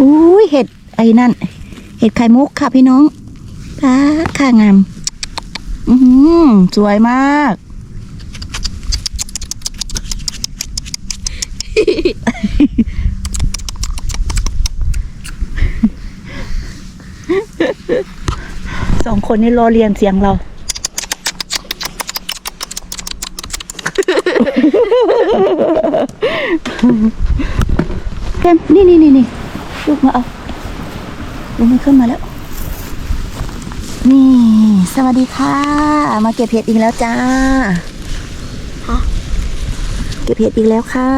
อุ้ยเห็ดไอ้นั่น เห็ดไข่มุกค่ะพี่น้องปาดค่างาม อือหือสวยมาก สองคนนี่รอเรียนเสียงเราเต็มนี่นี่นี่นี่ ลูกมาเอาลูกมันขึ้นมาแล้ว นี่ สวัสดีค่ะ มาเก็บเห็ดอีกแล้วจ้าฮะเก็บเห็ดอีกแล้วค่ะ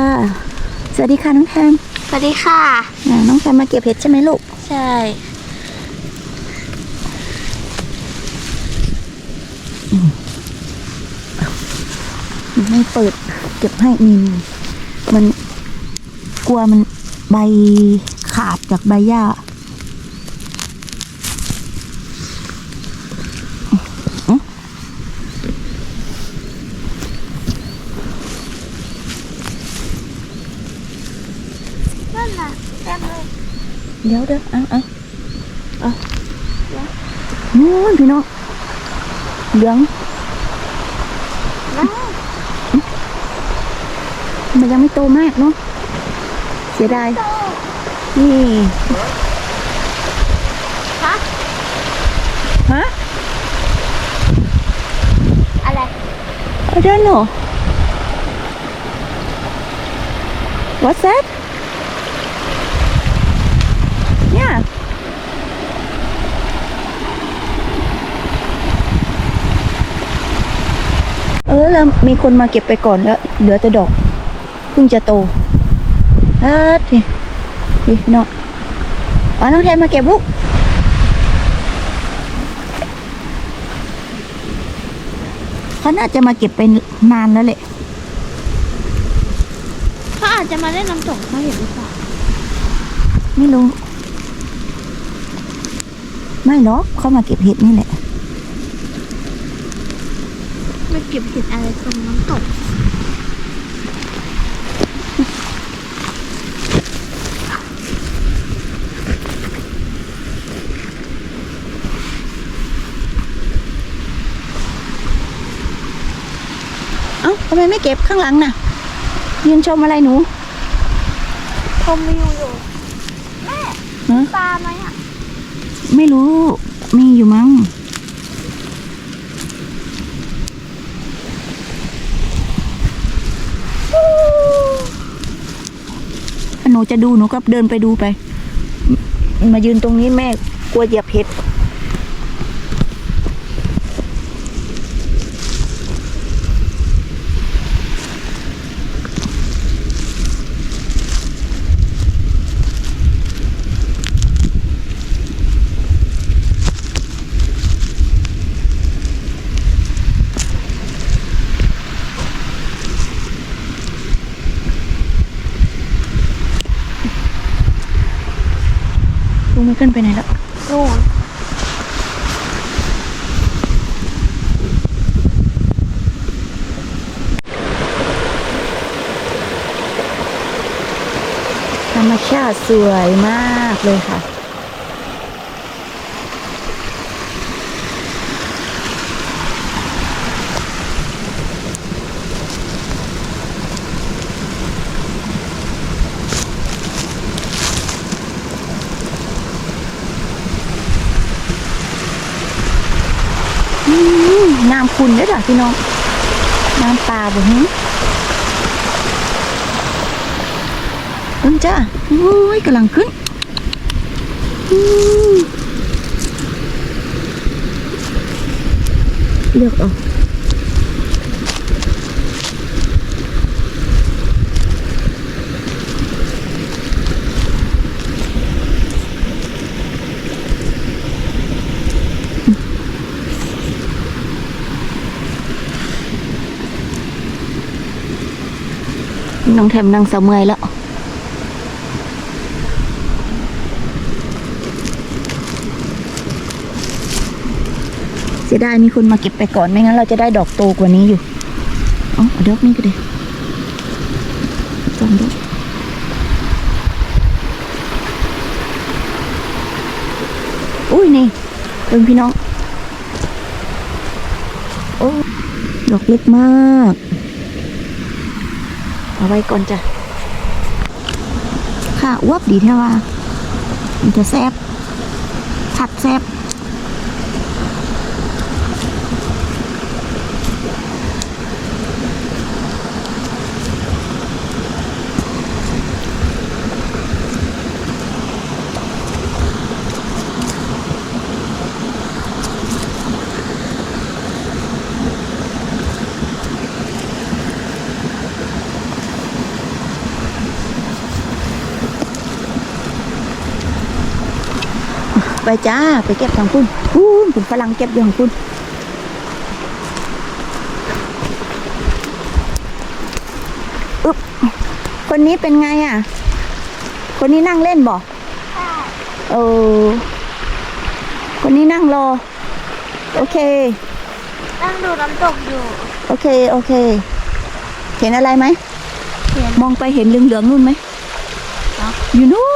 สวัสดีค่ะน้องแทมสวัสดีค่ะอ่าน้องแทมมาเก็บเห็ดใช่ไหมลูก ใช่ไม่เปิด เก็บให้นี่มันกลัวมันใบ ขาดจากใบหญ้านั่นน่ะแต้มเลยเดี๋ยวเดี๋ยวเอาเอาเอานู่นพี่น้องเหลืองน้ามันยังไม่โตมากเนาะเสียดายโต นี่ฮะฮะอะไร I don't know What's that เนี่ยเออแล้วมีคนมาเก็บไปก่อนแล้ว เหลือแต่ดอก เพิ่งจะโตเออที นี่พี่น้องอ๋อน้องแทนมาเก็บลูกเขาน่าจะมาเก็บไปนานแล้วแหละเขาอาจจะมาเล่นน้ำตกเขาเห็นหรือเปล่าไม่รู้ ไม่หรอกเขามาเก็บเห็ดนี่แหละมาเก็บเห็ดอะไรตรงน้ำตก ทำไมไม่เก็บข้างหลังน่ะ ยืนชมอะไรหนู ชมวิวอยู่แม่ฮะ ปลาไหมอะไม่รู้ มีอยู่มั้ง ถ้าหนูจะดูหนูก็เดินไปดูไปมายืนตรงนี้แม่กลัวเหยียบเห็ด ขึ้นไปไหนแล้วนู่นธรรมชาติสวยมากเลยค่ะ อืมน้ำคุณได้อจ้ะพี่น้อง น้ำปลาบ่หึเอิ้งจ้าโอ้ยกำลังขึ้นเลือกออก น้องแทมนั่งเสาเมื่อยแล้วเสียดายมีคนมาเก็บไปก่อนไม่งั้นเราจะได้ดอกโตกว่านี้อยู่อ๋อเอดอกนี้ก็ได้สองดอกอุ้ยนี่เบิ่งพี่น้อง โอ้ ดอกเล็กมาก เอาไว้ก่อนจ้ะค่ะอวบดีแท้ว่ามันจะแซบผัดแซบ ไปจ้า ไปเก็บทางคุณคุณคุณฝรั่งเก็บอยู่ของคุณอึ๊บคนนี้เป็นไงอะ คนนี้นั่งเล่นบ่ใช่เออคนนี้นั่งรอ โอเค นั่งดูน้ำตกอยู่ โอเค โอเค เห็นอะไรไหมเห็นมองไปเห็นเหลืองๆนู่นไหมเนาะอยู่นู่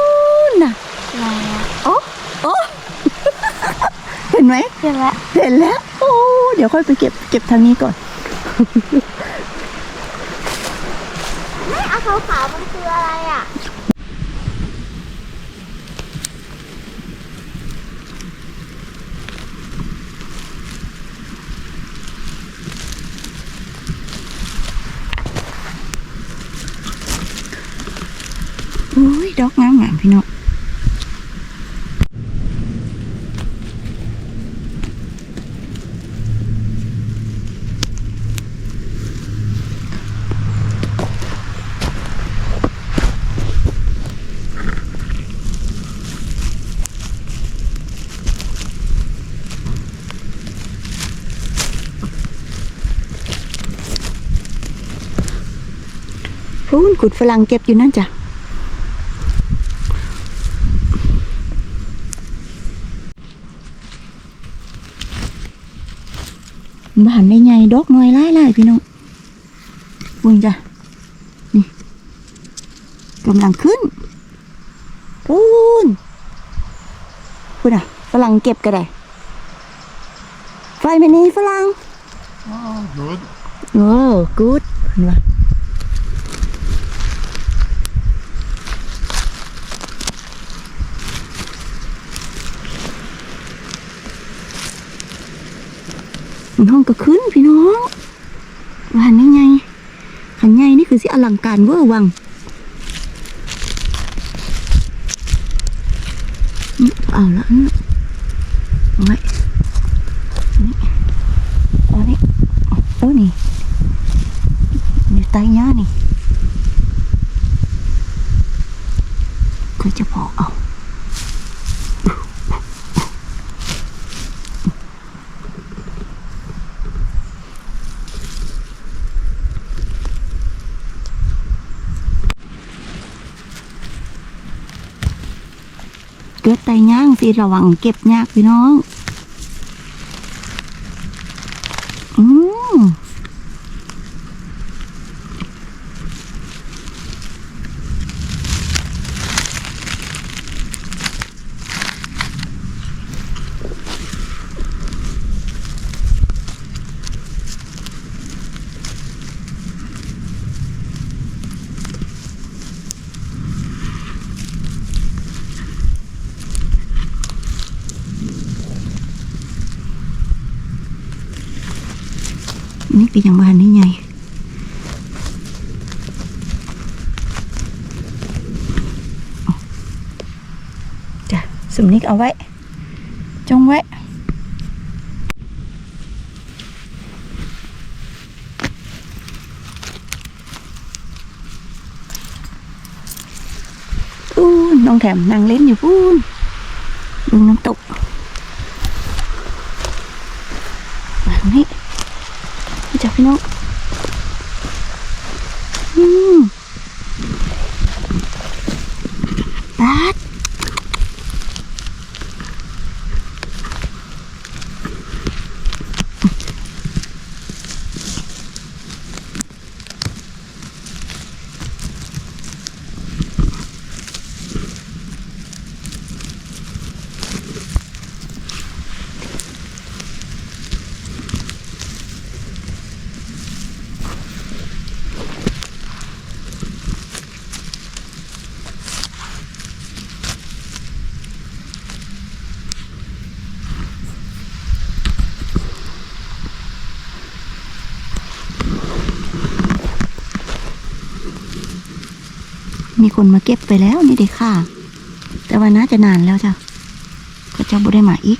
นน่ะ อะไรอะ โอ้โอ้ เห็นไหมเห็นแล้วเห็นแล้ว โอ้ เดี๋ยวค่อยไปเก็บเก็บทางนี้ก่อน ไม่เอาขาวๆมันคืออะไรอะโอ้ยดอกงามงามพี่น้อง พูนกุดฝรั่งเก็บอยู่นั่นจ้ะบ้านในใหญ่ดอกน้อยไล่ไล่พี่น้องบุญจ้ะนี่กำลังขึ้นพูนพูนอะฝรั่งเก็บก็ได้ไฟไม่นี่ฝรั่ง Oh, good. โอ้กูดเห็ นห้องก็ขึ้นพี่น้องว่านี่ไงขันใหญ่นี่คือสิอลังการเวอร์วังอืมเอาละอันนั้นเอาไว้นี่เอานี่โอ้นี่อยู่ใต้หญ้านี่ก็จะพอเอา เกิดไตย่าง สิระวังเก็บยากพี่น้อง อืมนี่ เป็นอย่างบ้านนี่ไงจ้ะสมนิกเอาไว้ จงไว้อู้น้องแถมนั่งเล่นอยู่พูนดูน้ำตกแบบนี้ จับพี่น้องอืมปัด มีคนมาเก็บไปแล้วนี่เด็กค่ะ แต่ว่าน่าจะนานแล้วจ้ะก็เจ้าบ่ได้มาอีก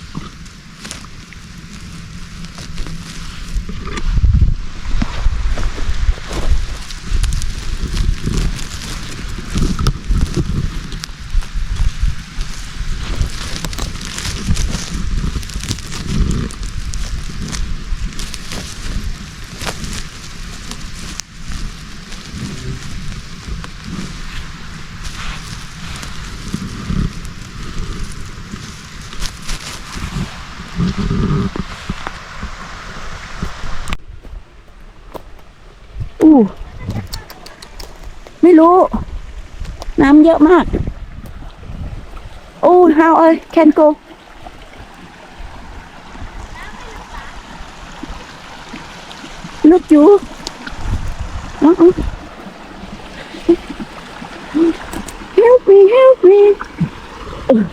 อู้ไม่รู้ น้ำเยอะมากโอ้ how I can go ลึกอยู่อ๋ออ๋อ help me help me อึ๊บ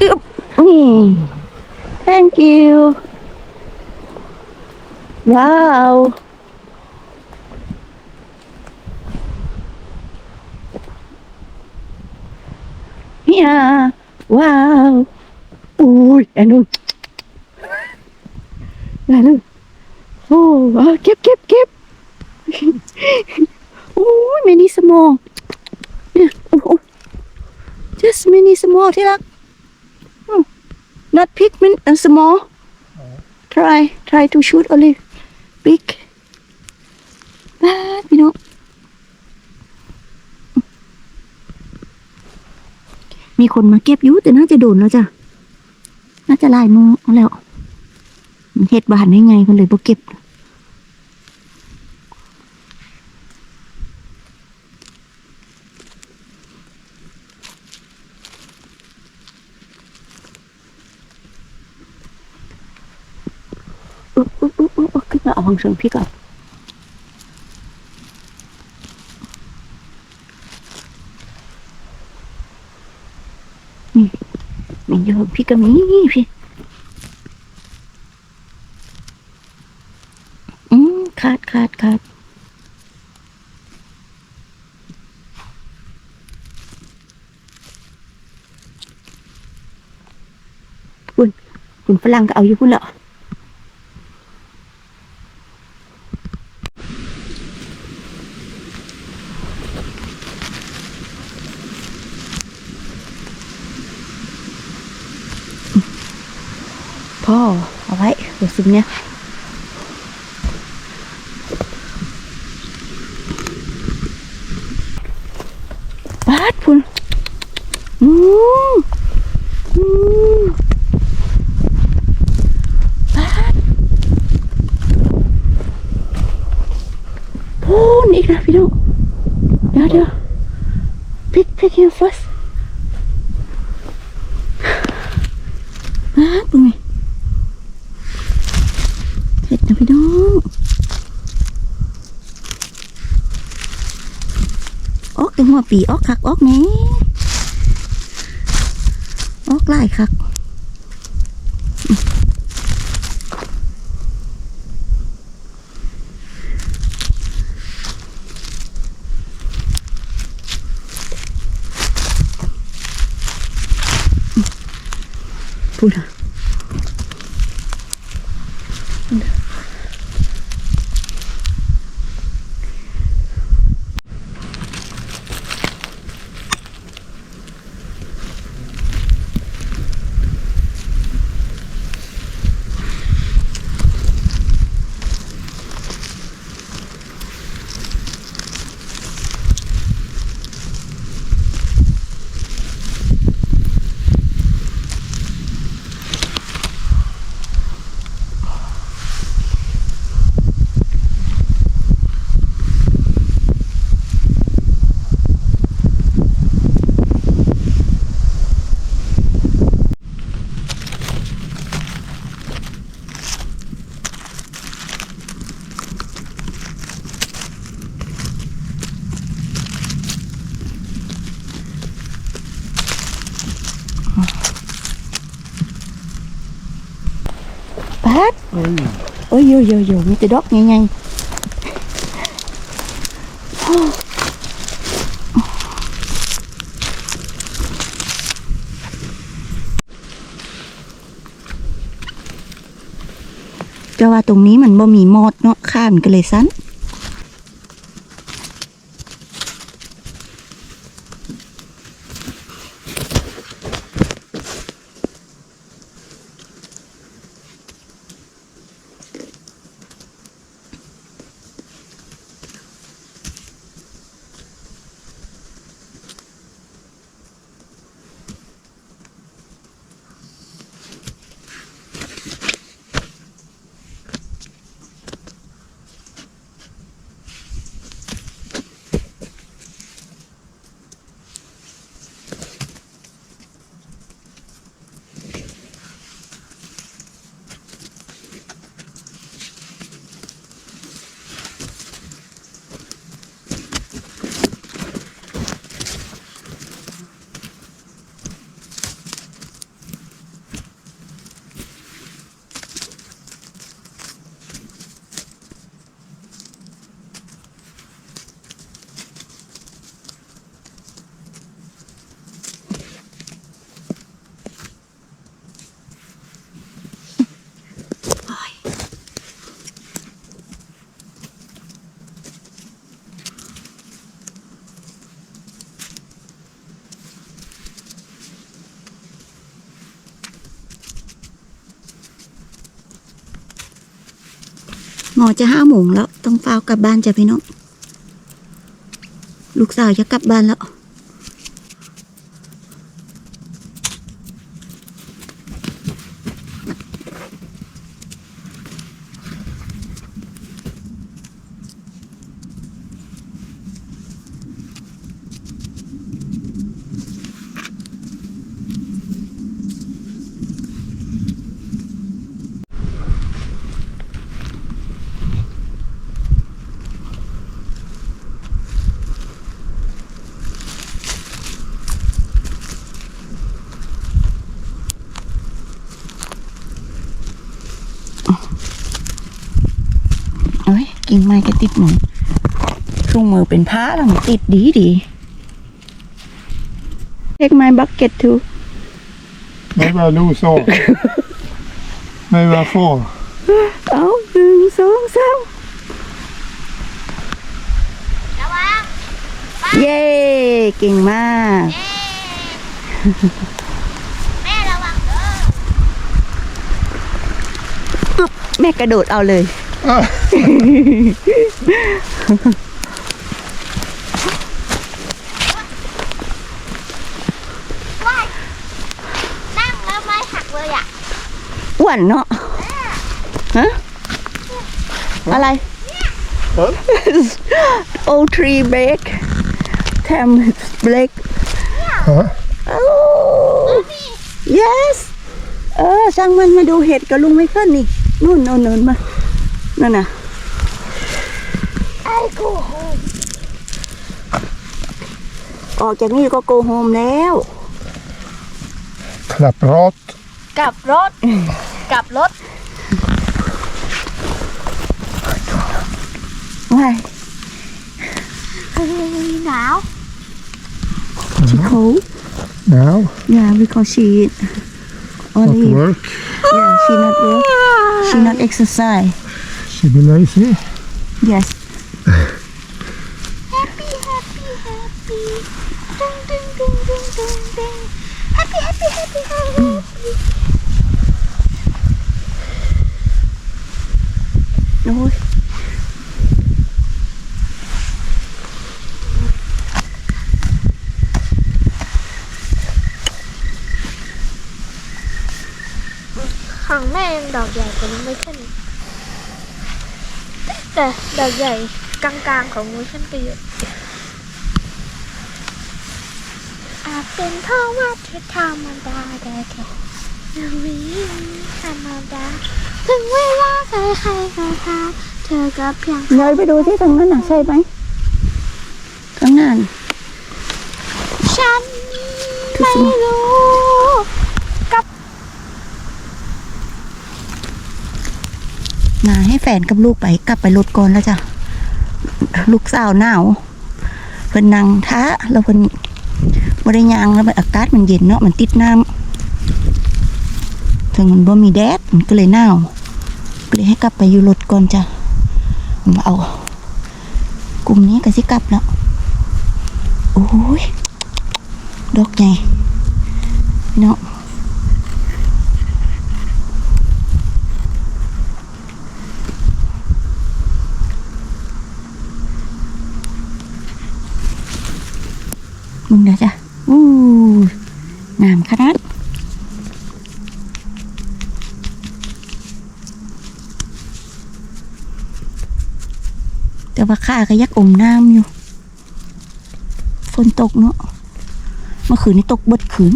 นี่ thank you ว้าว เนี่ยว้าวอุ้ยแอนนูนแอนนูนโอ้ เอาเก็บเก็บเก็บโอ้ย many small เนี่ยโอ้โห just many small ที่รั not big min uh, small try try to shoot only big บ้าดพี่น้องมีคนมาเก็บอยู่แต่น่าจะโดนแล้วจ้ะ น่าจะลายมือเอาแล้วเฮ็ดบานได้ไงมันเลยบ่เก็บ อุ๊บอุ๊บอุ๊บอุ๊บขึ้นมาเอาของเชิงพี่ก่อนนี่มีเยอะพี่ก็มีพี่อืมขาดขาดขาดคุณคุณฝรั่งก็เอาอยู่คุณเหรอเอาไว้รู้ สึกเนี่ยบาดพุ่นอืมอืมบาดพูนอีกนะพี่น้องเดี๋ยวเดี๋ยว pick pick him first บาดเป็นไง เห็ดนะพี่น้องออกแต่หัว ปีออกคักออกแหน่ออกหลายคักพูดอะ บาด เยอ้ยโยโยโยมีแต่ดอกใหญ่ๆจะว่าตรงนี้มันบ่มีมอดเนาะข้านก็เลยสั้น อจะห้าโมงแล้ว ต้องเฝ้ากลับบ้านจ้ะพี่น้อง ลูกสาวจะกลับบ้านแล้ว กิ่งไม้ก็ติดหนูช่วงมือเป็นผ้าแล้วมันติดดีดี Take my bucket too Maybe I lose all. Maybe I fall. เอาหนึ่งสองสามระวังเย้ เก่งมาก แม่ระวังเด้อปึ๊บแม่กระโดดเอาเลย ว้ายนั่งแล้วไม่หักเลยอะอ้วนเนาะฮะอะไร Huh? old tree break tem break Huh? oh yes เออช่างมันมาดูเห็ดกับลุงไม่ขึ้นนี่ นู่นนู่นนู่นมา นั่นน่ะไอ้กูโหออกจากนี่ก็โกโฮมแล้ว Klapprat. กลับรถ กลับรถ ว้ายเฮ้ยหนาว she cold Now, yeah because she not only work. yeah she not work she not exercise She be lazy. yes happy happy happy ตึงตึงตึงตึงตึงตึง happy happy happy happy โอ้ยของแม่ยังดอกใหญ่กว่านี้ไม่ขึ้น แต่ดอกใหญ่กลางๆของมูชันก็เยอะอาจเป็นเพราะว่าเธอธรรมดาแต่แค่วิธรรมดาถึงเวลาใครใครๆก็ทำเธอก็เพียงเงยไปดูที่ทางนั้นน่ะใช่ไหมข้างหน้าน่ะ ฉันไม่รู้ มาให้ แฟนกับลูกไปกลับไปรถก่อนแล้วจ้ะลูกสาวหนาวเพิ่นนั่งท้าแล้วเพิ่นบริยางแล้วมันอากาศมันเย็นเนาะมันติดน้ำถึงมันบ่มีแดดมันก็เลยหนาวก็เลยให้กลับไปอยู่รถก่อนจ้ะมาเอา กลุ่มนี้ก็สิกลับแล้วโอ้ยดอกใหญ่เนาะ มึงเดี๋ยวจ้ะอู้งามขนาดแต่ว่าข้าก็ยักอมน้ำอยู่ ฝนตกเนาะเมื่อคืนนี้ตกบดคืน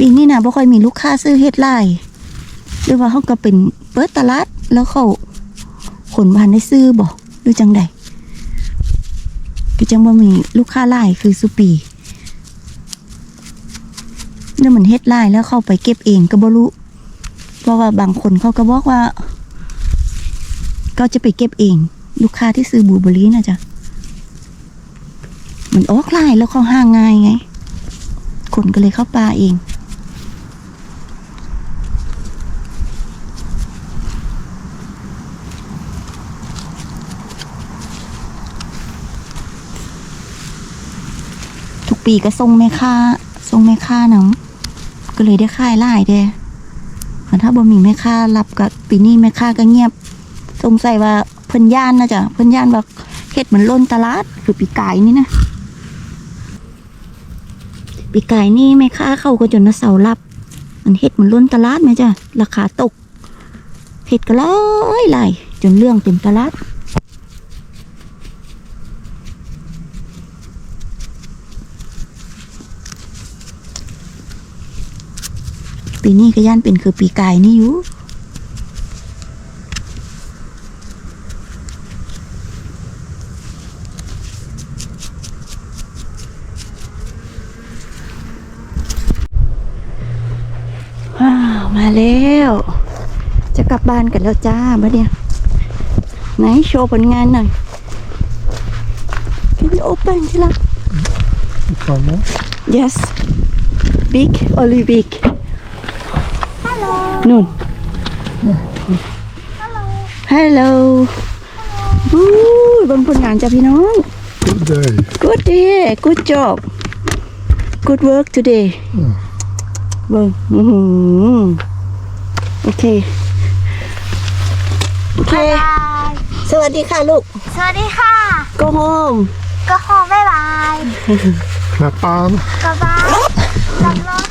ปี นี้นะบ่ค่อยมีลูกค้าซื้อเฮ็ดไร่หรือว่าเขาก็เป็นเปิดตลาดแล้วเขาขนบานได้ซื้อบ่หรือจังใดก็จังว่ามีลูกค้าไล่คือสุปีเนี่ยเหมือนเฮ็ดไล่แล้วเข้าไปเก็บเองก็บ่รู้เพราะว่าบางคนเขาก็บอกว่า ก็จะไปเก็บเอง ลูกค้าที่ซื้อบูเบอร์รี่นะจ๊ะมันออกไล่แล้วเขาห้างง่ายไง คนก็เลยเข้าป่าเอง ปีก็ส่งแม่ค้าส่งแม่ค้าหนังก็เลยได้ค่ายไล่เด้แต่ถ้าบ่มีแม่ค้ารับกับปีนี้แม่ค้าก็เงียบ สงสัยว่าเพิ่นย่านนะจ๊ะเพิ่นย่านว่าเฮ็ดเหมือนล้นตลาดคือปีกายนี่นะปีกายนี่แม่ค้าเข้าก็จนนะเสารับ มันเฮ็ดเหมือนล้นตลาดไหมจ๊ะราคาตกเฮ็ดก็หลายหลจนเรื่องเต็มตลาด ปีนี้ก็ย่านเป็นคือปีกายนี่อยู่ว้าวมาแล้ว จะกลับบ้านกันแล้วจ้าบ้าเนี่ย ไหนโชว์ผลงานหน่อย Can you open ที่รัก Comment? Yes big only big ฮัลโหล นู่นฮัลโหล Hello อู้ยเบางผลงานจ้ะพี่น้อง Good day. Good day Good job Good work today เบิ่งอื้อหือโอเค โอเคบายบายสวัสดีค่ะลูก สวัสดีค่ะ Go home ก็โฮมบ๊ายบาย Knap aan. กลับบ้านกลับรถ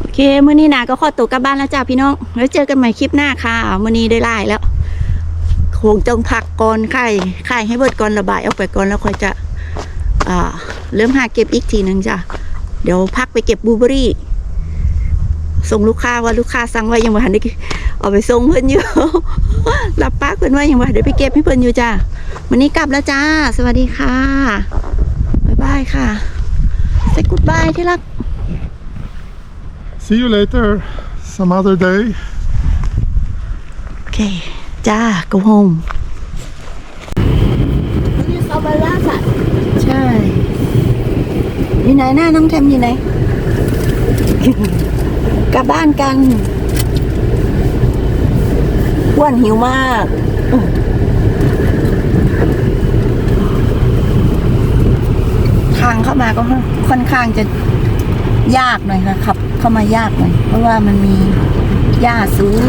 โอ เคมื้อนี้นาก็ขอตัวกลับบ้านแล้วจ้าพี่น้อง แล้วเจอกันใหม่คลิปหน้าค่ะมื้อนี้ได้ไล่แล้วคงต้องพักก่อนไข่ไข่ให้เบิดก่อนระบายออกไปก่อนแล้วค่อยจะเริ่มหาเก็บอีกทีหนึ่งจ้ะเดี๋ยวพักไปเก็บบลูเบอร์รี่ ส่งลูกค้าว่าลูกค้าสั่งไว้ยังบ่ทันได้เอาไปส่งเพิ่นอยู่รับปากเพิ่นไว้ยังบ่ทันได้ไปเก็บให้เพิ่นอยู่จ้าวันนี้กลับแล้วจ้า สวัสดีค่ะบ๊ายบายค่ะ say goodbye ที่รัก See you later. Some other day. โอเคจ้า go home นี่เขามาล่าสัตว์ใช่อยู่ไหนหน้าน้องแทมอยู่ไหน กลับบ้านกันอ้วนหิวมากทางเข้ามาก็ค่อนข้างจะยากหน่อยค่ะขับ เข้ามายากหน่อยเพราะว่ามันมีหญ้าสูง